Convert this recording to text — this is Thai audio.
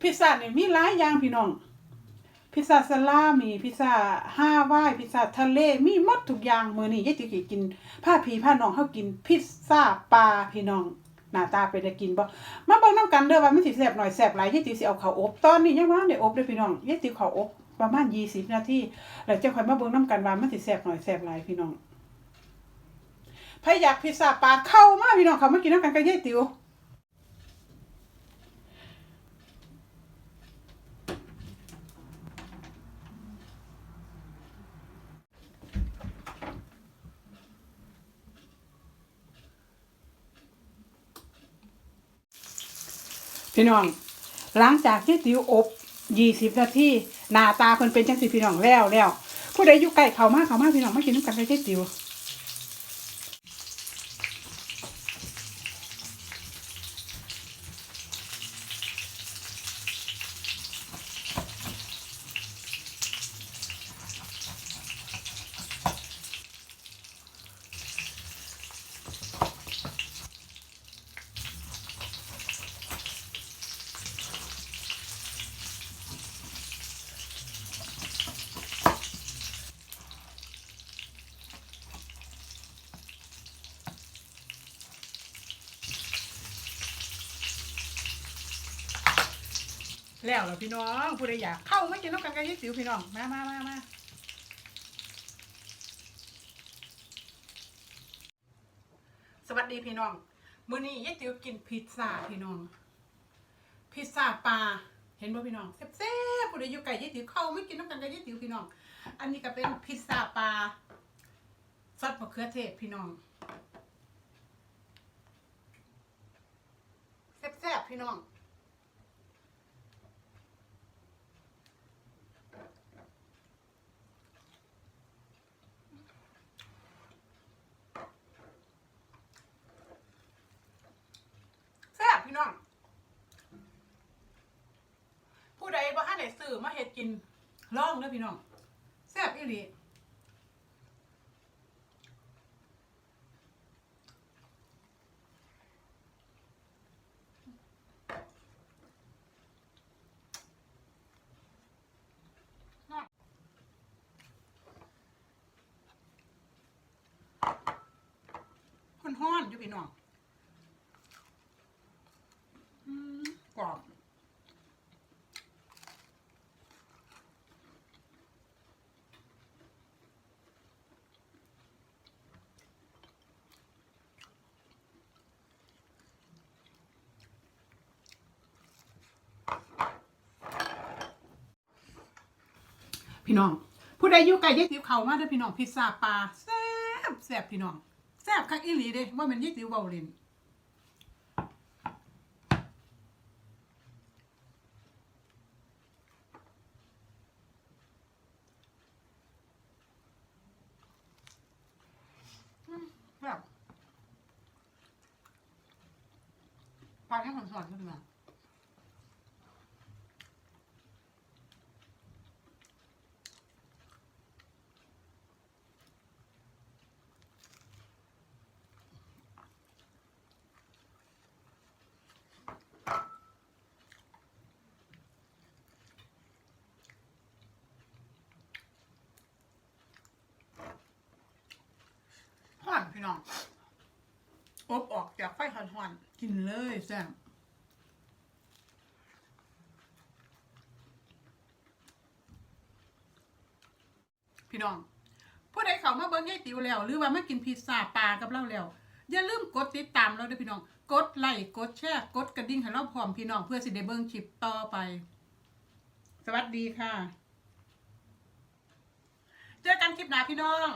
พิซซ่าเนี่ยมีหลายอย่างพี่น้อง พิซซ่าสลามีพิซซ่าฮาวายพิซซ่าทะเลมีหมดทุกอย่างมื้อนี้ยายติ๋วสิกินพาพี่พาน้องเฮากินพิซซ่าปลาพี่น้องหน้าตาเป็นได้กินบ่มาเบิ่งนํกันเด้อว่ามันสิแซ่บหน่อยแซ่บหลายยายติ๋วสิเอาข้าวอบตอนนี้ยังบ่ทันได้อบเด้อพี่น้องยายติ๋วข้าวอบประมาณ20นาทีแล้วจะค่อยมาเบิ่งนํกันว่ามันสิแซ่บหน่อยแซ่บหลายพี่น้องใครอยากพิซซ่าปลาเข้ามาพี่น้องเขามากินนํกันกับยายติ๋ว พี่น้อง หลังจากที่ติ๋วอบยี่สิบนาทีหน้าตาเพิ่นเป็นจังสิพี่น้องแล้วแล้วผู้ใดอยู่ใกล้เขามากเขามากพี่น้องมากินน้ำกันไปเจ๊ติ๋ว แล้วแล้วพี่น้องผู้ใดอยากเข้าไมากินน้ำกันกับเจ๊ติ๋วพี่น้องมามามามาสวัสดีพี่น้องมื้อนี้ยายติ๋วกินพิซซ่าพี่น้อง พิซซ่าปลาเห็นบ่พี่น้องแซ่บๆผู้ใดอยู่ไกลยายติ๋วเข้าไม่กินน้ำกันกับยายติ๋วพี่น้อง อันนี้ก็เป็นพิซซ่าปลาซอสมะเขือเทศพี่น้องแซ่บๆพี่น้อง น้อง ผู้ใดบ่ทันได้ซื้อมาเฮ็ดกินลองเด้อพี่น้องแซ่บอีหลีฮ้อนอยู่พี่น้อง อืมกรอบ พี่น้อง ผู้ใดอยู่ไกลยายติ๋วเขามาเด้อพี่น้องพิซซ่าปลาแซ่บแซ่บพี่น้องแซ่บคักอีหลีเด้ว่ามันยายติ๋วเว้าเล่นแบบปลาแค่หอนๆขึ้นมาห่ น้องอบออกจากไฟหอนๆกินเลยแซ่บพี่น้องผู้ใดเขามาเบิ้งยายติ๋วแล้ว หรือว่ามากินพิซซ่าปลากับเราแล้ว อย่าลืมกดติดตามเราด้วยพี่น้อง กดไลค์กดแชร์กดกระดิ่งให้เราพร้อมพี่น้องเพื่อสิได้เบิ้งคลิปต่อไป สวัสดีค่ะ เจอกันคลิปหน้าพี่น้อง